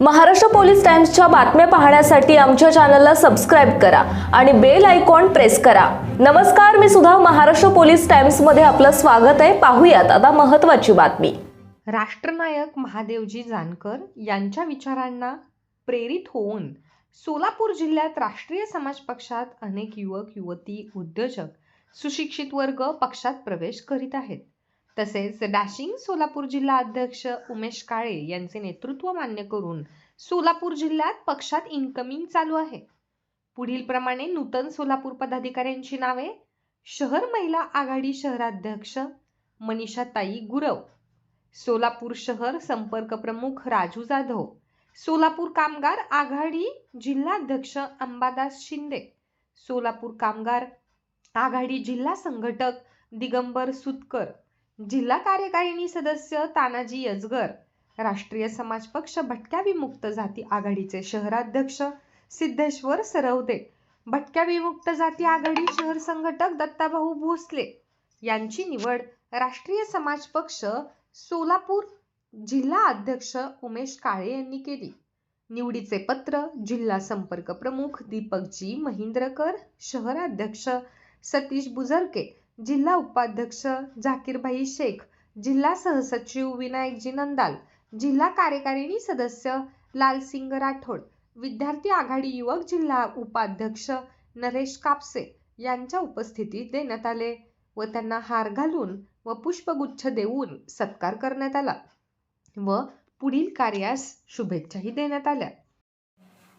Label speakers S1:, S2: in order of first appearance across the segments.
S1: Maharashtra police टाइम्सच्या बातम्या पाहण्यासाठी आमच्या चॅनलला सबस्क्राईब करा आणि बेल आयकॉन प्रेस करा. नमस्कार मी सुद्धा महाराष्ट्र पोलीस टाइम्समध्ये आपलं स्वागत आहे. पाहूयात आता महत्त्वाची बातमी.
S2: राष्ट्रनायक महादेवजी जानकर यांच्या विचारांना प्रेरित होऊन सोलापूर जिल्ह्यात राष्ट्रीय समाज पक्षात अनेक युवक युवती उद्योजक सुशिक्षित वर्ग पक्षात प्रवेश करीत आहेत. तसेच डॅशिंग सोलापूर जिल्हा अध्यक्ष उमेश काळे यांचे नेतृत्व मान्य करून सोलापूर जिल्ह्यात पक्षात इन्कमिंग चालू आहे. पुढील प्रमाणे नूतन सोलापूर पदाधिकाऱ्यांची नावे शहर महिला आघाडी शहराध्यक्ष मनीषाताई गुरव सोलापूर शहर संपर्क प्रमुख राजू जाधव सोलापूर कामगार आघाडी जिल्हाध्यक्ष अंबादास शिंदे सोलापूर कामगार आघाडी जिल्हा संघटक दिगंबर सुतकर जिल्हा कार्यकारिणी सदस्य तानाजी यजगर राष्ट्रीय समाज पक्ष भटक्या विमुक्त जाती आघाडीचे शहराध्यक्ष सिद्धेश्वर सरवदे भटक्या विमुक्त जाती आघाडी शहर संघटक दत्ताभाऊ भोसले यांची निवड राष्ट्रीय समाज पक्ष सोलापूर जिल्हा अध्यक्ष उमेश काळे यांनी केली. निवडीचे पत्र जिल्हा संपर्क प्रमुख दीपकजी महिंद्रकर शहराध्यक्ष सतीश बुजरके जिल्हा उपाध्यक्ष झाकीरभाई शेख जिल्हा सहसचिव विनायकजी नंदाल जिल्हा कार्यकारिणी सदस्य लालसिंग राठोड विद्यार्थी आघाडी युवक जिल्हा उपाध्यक्ष नरेश कापसे यांच्या उपस्थितीत देण्यात आले व त्यांना हार घालून व पुष्पगुच्छ देऊन सत्कार करण्यात आला व पुढील कार्यास शुभेच्छाही देण्यात आल्या.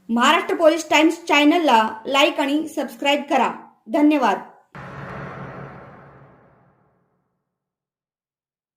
S3: महाराष्ट्र पोलीस टाइम्स चॅनलला लाईक आणि सबस्क्राईब करा. धन्यवाद.